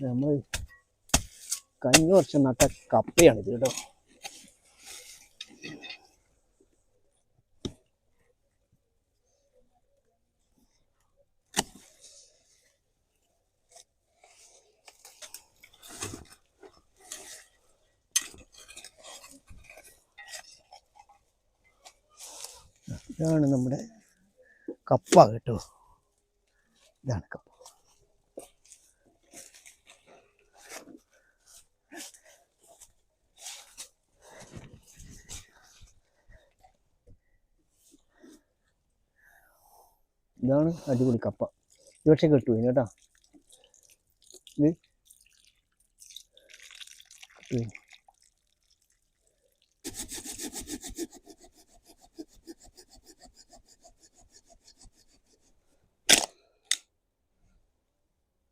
നമ്മൾ കഴിഞ്ഞ വർഷം നട്ട കപ്പയാണിത് കേട്ടോ. ഇതാണ് നമ്മുടെ കപ്പ കേട്ടോ. ഇതാണ് കപ്പ. ഇതാണ് അടിപൊളി കപ്പ. ഇത് പക്ഷേ കെട്ടു കഴിഞ്ഞു കേട്ടോ. ഇത് കിട്ടും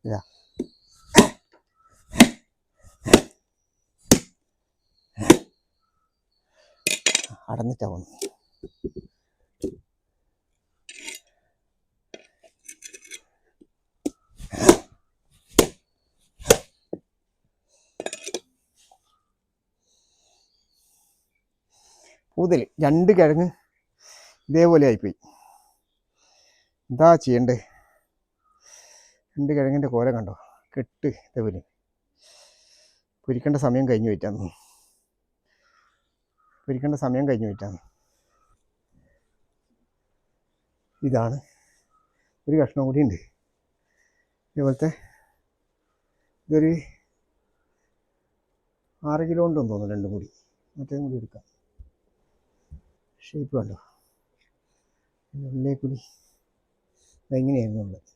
ഇതാ. അടന്നിട്ടാ പൂതൽ രണ്ട് കിഴങ്ങ് ഇതേപോലെ ആയിപ്പോയി. എന്താ ചെയ്യണ്ടേ? രണ്ട് കിഴങ്ങിന്റെ കോല കണ്ടോ? കെട്ട് ഇതേപോലെ. പൊരിക്കേണ്ട സമയം കഴിഞ്ഞു പോയിട്ടാന്ന് പൊരിക്കേണ്ട സമയം കഴിഞ്ഞു പോയിട്ടാന്ന് ഇതാണ് ഒരു കഷ്ണം കൂടി ഉണ്ട്. ഇതുപോലത്തെ ഇതൊരു ആറ് കിലോ ഉണ്ടെന്ന് തോന്നുന്നു രണ്ടും കൂടി. മറ്റേതും കൂടി എടുക്കാം. ഷേപ്പ് കണ്ടോ ഉള്ളിൽ കൂടി അതെങ്ങനെയായിരുന്നു ഉള്ളത്?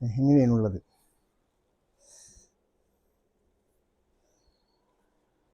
എങ്ങനെയാണ് ഉള്ളത്